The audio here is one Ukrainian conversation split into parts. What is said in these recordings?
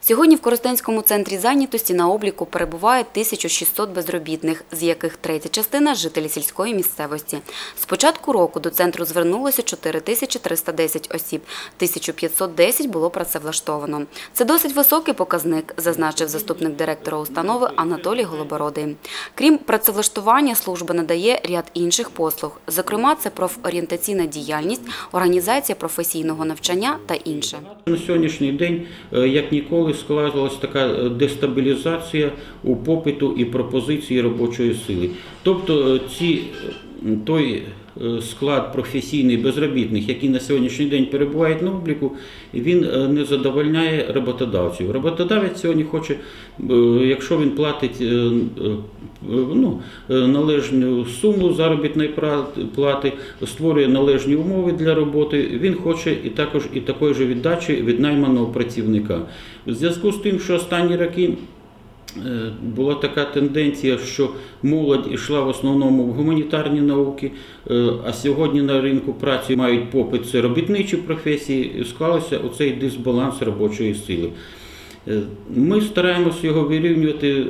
Сьогодні в Коростенському центрі зайнятості на обліку перебуває 1600 безробітних, з яких третя частина – жителі сільської місцевості. З початку року до центру звернулося 4310 осіб, 1510 було працевлаштовано. Це досить високий показник, зазначив заступник директора установи Анатолій Голобородий. Крім працевлаштування, служба надає ряд інших послуг. Зокрема, це профорієнтаційна діяльність, організація професійного навчання та інше. На сьогоднішній день, е, як ніколи, складалась така е, дестабілізація у попиту і пропозиції робочої сили. Тобто е, ці, е, той е, склад професійний безробітних, який на сьогоднішній день перебувають на обліку, він е, не задовольняє роботодавців. Роботодавець сьогодні хоче, якщо він платить е, ну, належну суму заробітної плати, створює належні умови для роботи, він хоче і також і такої ж віддачі від найманого працівника. В зв'язку з тим, що останні роки була така тенденція, що молодь йшла в основному в гуманітарні науки, е, а сьогодні на ринку праці мають попит це робітничі професії, Склалося оцей дисбаланс робочої сили. Е, Ми стараємося його вирівнювати,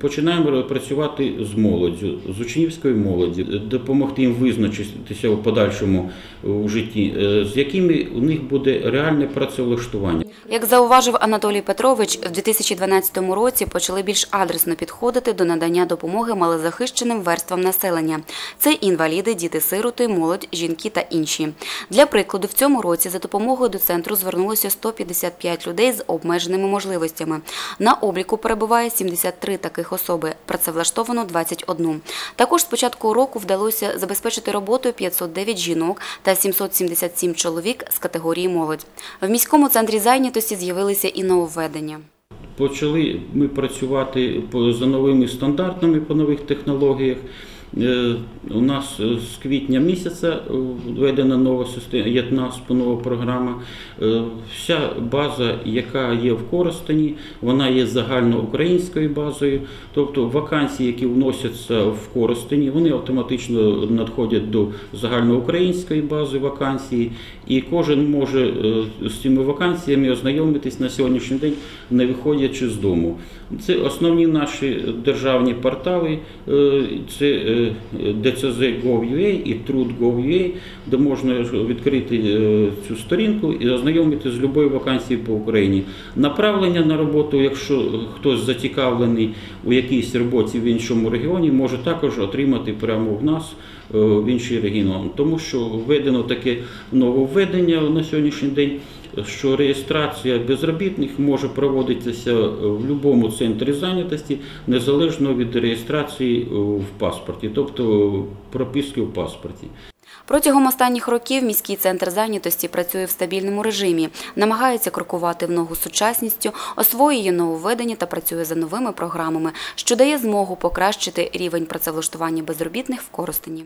починаємо працювати з молоддю, з учнівською молоді, допомогти їм визначитися у подальшому у житті, е, з якими у них буде реальне працевлаштування. Як зауважив Анатолій Петрович, в 2012 році почали більш адресно підходити до надання допомоги малозахищеним верствам населення. Це інваліди, діти-сироти, молодь, жінки та інші. Для прикладу, в цьому році за допомогою до центру звернулося 155 людей з обмеженими можливостями. На обліку перебуває 73 таких особи, працевлаштовано 21. Також з початку року вдалося забезпечити роботою 509 жінок та 777 чоловік з категорії молодь. В міському центрі зайнятості з'явилися і нововведення. Почали ми працювати за новими стандартами по нових технологіях. Е, У нас е, з квітня місяця е, введена нова система, ЄТНАСП, нова програма. Вся база, яка є в Коростені, вона є загальноукраїнською базою. Тобто вакансії, які вносяться в Коростені, вони автоматично надходять до загальноукраїнської бази вакансії, і кожен може з цими вакансіями ознайомитись на сьогоднішній день, не виходячи з дому. Це основні наші державні портали, е, це е, DCZ.gov.ua і Trud.gov.ua, де можна відкрити е, цю сторінку і ознайомитися з будь-якою вакансією по Україні. Направлення на роботу, якщо хтось зацікавлений у якійсь роботі в іншому регіоні, може також отримати прямо в нас е, в інший регіон. Тому що введено таке нововведення на сьогоднішній день, що реєстрація безробітних може проводитися в будь-якому центрі зайнятості незалежно від реєстрації е, в паспорті, тобто прописки в паспорті. Протягом останніх років міський центр зайнятості працює в стабільному режимі, намагається крокувати в ногу сучасністю, освоює нововведення та працює за новими програмами, що дає змогу покращити рівень працевлаштування безробітних в Коростені.